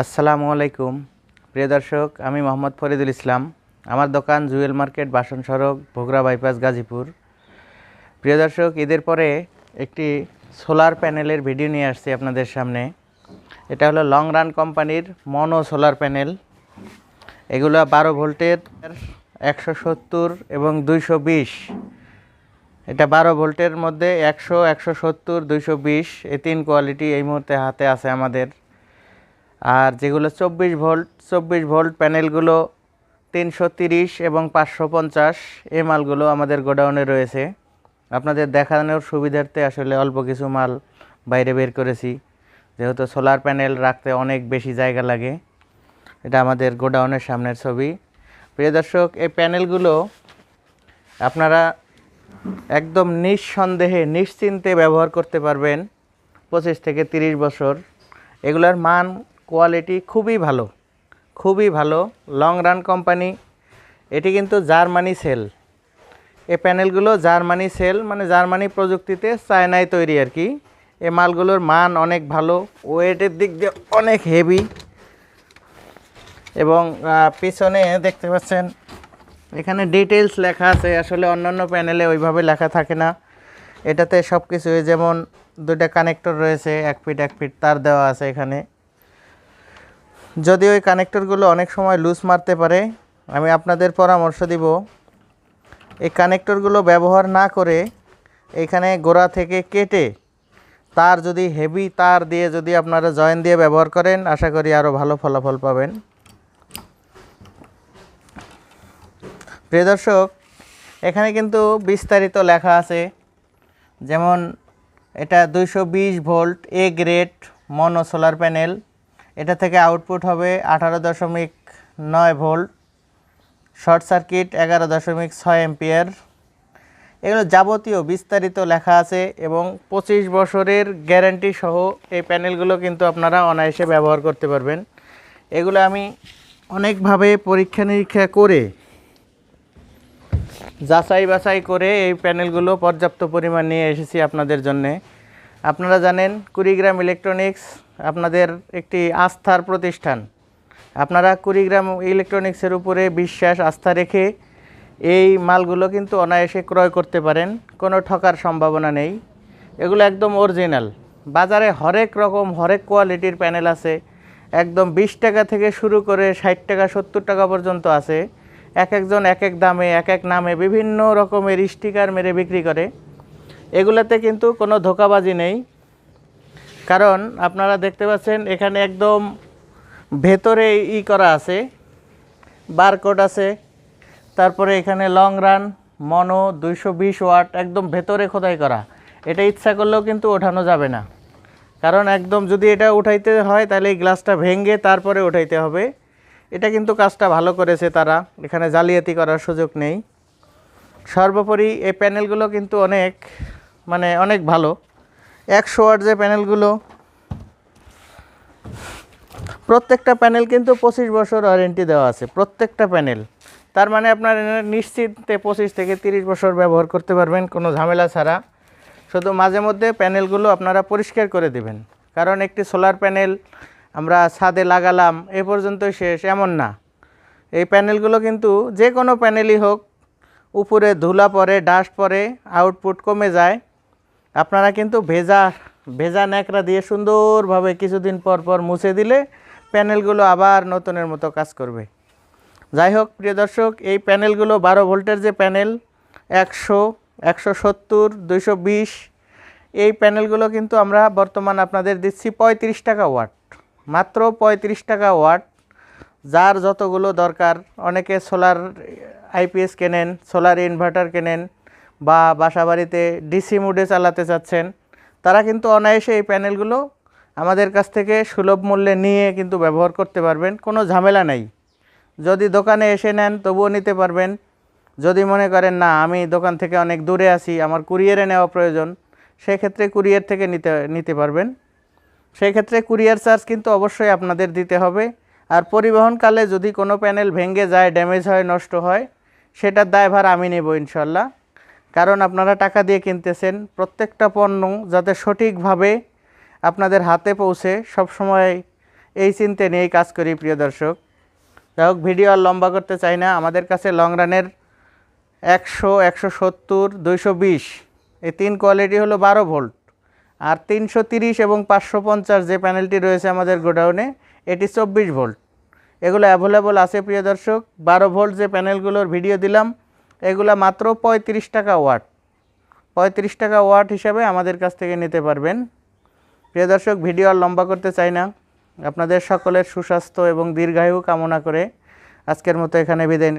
আসসালামু আলাইকুম। প্রিয় দর্শক, আমি মোহাম্মদ ফরিদুল ইসলাম। আমার দোকান জুয়েল মার্কেট, বাসন সড়ক, ভোগরা বাইপাস, গাজীপুর। প্রিয় দর্শক, ঈদের পরে একটি সোলার প্যানেলের ভিডিও নিয়ে আসছি আপনাদের সামনে। এটা হলো লং রান কোম্পানির মনো সোলার প্যানেল। এগুলো বারো ভোল্টের একশো সত্তর এবং দুইশো বিশ। এটা বারো ভোল্টের মধ্যে একশো একশো সত্তর, দুইশো বিশ। এই তিন কোয়ালিটি এই মুহূর্তে হাতে আছে আমাদের। আর যেগুলো চব্বিশ ভোল্ট চব্বিশ ভোল্ট প্যানেলগুলো তিনশো তিরিশ এবং পাঁচশো পঞ্চাশ এ মালগুলো আমাদের গোডাউনে রয়েছে। আপনাদের দেখানোর সুবিধার্থে আসলে অল্প কিছু মাল বাইরে বের করেছি। যেহেতু সোলার প্যানেল রাখতে অনেক বেশি জায়গা লাগে, এটা আমাদের গোডাউনের সামনের ছবি। প্রিয় দর্শক, এই প্যানেলগুলো আপনারা একদম নিঃসন্দেহে, নিশ্চিন্তে ব্যবহার করতে পারবেন পঁচিশ থেকে তিরিশ বছর। এগুলোর মান কোয়ালিটি খুবই ভালো খুবই ভালো লং রান কোম্পানি এটি কিন্তু জার্মানি সেল। এ প্যানেলগুলো জার্মানি সেল মানে জার্মানি প্রযুক্তিতে চায়নায় তৈরি আর কি। এ মালগুলোর মান অনেক ভালো, ওয়েটের দিক দিয়ে অনেক হেভি এবং পিছনে দেখতে পাচ্ছেন, এখানে ডিটেলস লেখা আছে, আসলে অন্যান্য প্যানেলে ওইভাবে লেখা থাকে না। এটাতে সব কিছু যেমন দুটা কানেক্টর রয়েছে, এক ফিট এক ফিট তার দেওয়া আছে এখানে। যদি ওই কানেক্টরগুলো অনেক সময় লুজ মারতে পারে, আমি আপনাদের পরামর্শ দিব। এই কানেক্টরগুলো ব্যবহার না করে এখানে গোড়া থেকে কেটে তার যদি হেভি তার দিয়ে যদি আপনারা জয়েন দিয়ে ব্যবহার করেন, আশা করি আরও ভালো ফলাফল পাবেন। প্রিয় দর্শক, এখানে কিন্তু বিস্তারিত লেখা আছে, যেমন এটা দুইশো বিশ volt A grade mono solar panel এটা থেকে আউটপুট হবে আঠারো দশমিক নয় ভোল্ট, শর্ট সার্কিট এগারো দশমিক ছয় এম্পিয়ার এগুলো যাবতীয় বিস্তারিত লেখা আছে এবং পঁচিশ বছরের গ্যারান্টি সহ এই প্যানেলগুলো কিন্তু আপনারা অনায়াসে ব্যবহার করতে পারবেন। এগুলো আমি অনেকভাবে পরীক্ষা নিরীক্ষা করে, যাচাই বাছাই করে এই প্যানেলগুলো পর্যাপ্ত পরিমাণ নিয়ে এসেছি আপনাদের জন্যে। আপনারা জানেন কুড়িগ্রাম ইলেকট্রনিক্স আপনাদের একটি আস্থার প্রতিষ্ঠান। আপনারা কুড়িগ্রাম ইলেকট্রনিক্সের উপরে বিশ্বাস, আস্থা রেখে এই মালগুলো কিন্তু অনায়াসে ক্রয় করতে পারেন। কোনো ঠকার সম্ভাবনা নেই। এগুলো একদম অরিজিনাল বাজারে হরেক রকম, হরেক কোয়ালিটির প্যানেল আছে। একদম বিশ টাকা থেকে শুরু করে ষাট টাকা, সত্তর টাকা পর্যন্ত আছে। এক একজন এক এক দামে, এক এক নামে বিভিন্ন রকমের স্টিকার মেরে বিক্রি করে। এগুলোতে কিন্তু কোনো ধোকাবাজি নেই। কারণ আপনারা দেখতে পাচ্ছেন এখানে একদম ভেতরে ই করা আছে, বারকোড আছে, তারপরে এখানে লং রান মনো দুইশো বিশ ওয়াট, একদম ভেতরে খোদাই করা। এটা ইচ্ছা করলেও কিন্তু ওঠানো যাবে না। কারণ একদম যদি এটা উঠাইতে হয়, তাহলে এই গ্লাসটা ভেঙে তারপরে উঠাইতে হবে। এটা কিন্তু কাজটা ভালো করেছে তারা। এখানে জালিয়াতি করার সুযোগ নেই। সর্বোপরি এই প্যানেলগুলো কিন্তু অনেক মানে অনেক ভালো। একশো ওয়াট যে প্যানেলগুলো। প্রত্যেকটা প্যানেল কিন্তু পঁচিশ বছর ওয়ারেন্টি দেওয়া আছে, প্রত্যেকটা প্যানেল। তার মানে আপনার নিশ্চিন্তে পঁচিশ থেকে তিরিশ বছর ব্যবহার করতে পারবেন, কোনো ঝামেলা ছাড়া। শুধু মাঝে মধ্যে প্যানেলগুলো আপনারা পরিষ্কার করে দেবেন, কারণ একটি সোলার প্যানেল আমরা ছাদে লাগালাম, এ পর্যন্তই শেষ, এমন না। এই প্যানেলগুলো কিন্তু যে কোনো প্যানেলই হোক, উপরে ধুলা পড়ে, ডাস্ট পড়ে, আউটপুট কমে যায়। আপনারা কিন্তু ভেজা ভেজা ন্যাকড়া দিয়ে সুন্দরভাবে কিছুদিন পর পর মুছে দিলে প্যানেলগুলো আবার নতুনের মতো কাজ করবে। যাই হোক, প্রিয় দর্শক, এই প্যানেলগুলো বারো ভোল্টের যে প্যানেল, একশো একশো সত্তর, দুইশো বিশ, এই প্যানেলগুলো কিন্তু আমরা বর্তমান আপনাদের দিচ্ছি পঁয়ত্রিশ টাকা ওয়াট। মাত্র পঁয়ত্রিশ টাকা ওয়াট, যার যতগুলো দরকার, অনেকে সোলার আইপিএস কেনেন, সোলার ইনভার্টার কেনেন বা বাসা বাড়িতে ডিসি মুডে চালাতে চাচ্ছেন, তারা কিন্তু অনায়াসে এই প্যানেলগুলো আমাদের কাছ থেকে সুলভ মূল্যে নিয়ে কিন্তু ব্যবহার করতে পারবেন, কোনো ঝামেলা নেই। যদি দোকানে এসে নেন, তবুও নিতে পারবেন। যদি মনে করেন, না, আমি দোকান থেকে অনেক দূরে আছি, আমার কুরিয়ারে নেওয়া প্রয়োজন, সেক্ষেত্রে কুরিয়ার থেকে নিতে নিতে পারবেন। সেই ক্ষেত্রে কুরিয়ার চার্জ কিন্তু অবশ্যই আপনাদের দিতে হবে। আর পরিবহনকালে যদি কোনো প্যানেল ভেঙে যায়, ড্যামেজ হয়, নষ্ট হয়, সেটার দায়ভার আমি নেব ইনশাল্লাহ। কারণ আপনারা টাকা দিয়ে কিনতেছেন, প্রত্যেকটা পণ্য যাতে সঠিকভাবে আপনাদের হাতে পৌঁছে সবসময় এই চিন্তা নিয়েই কাজ করি, প্রিয় দর্শক। যাই হোক, ভিডিও আর লম্বা করতে চাই না। আমাদের কাছে লং রানের একশো একশো সত্তর, দুইশো বিশ। এই তিন কোয়ালিটি হলো বারো ভোল্ট আর তিনশো তিরিশ এবং পাঁচশো পঞ্চাশ যে প্যানেলটি রয়েছে আমাদের গোডাউনে এটি চব্বিশ ভোল্ট এগুলো অ্যাভেলেবল আছে, প্রিয় দর্শক। বারো ভোল্ট যে প্যানেলগুলোর ভিডিও দিলাম এগুলো মাত্র পঁয়ত্রিশ টাকা ওয়াট। পঁয়ত্রিশ টাকা ওয়াট হিসাবে আমাদের কাছ থেকে নিতে পারবেন। প্রিয় দর্শক, ভিডিও আর লম্বা করতে চাই না। আপনাদের সকলের সুস্বাস্থ্য এবং দীর্ঘায়ু কামনা করে আজকের মতো এখানে বিদায়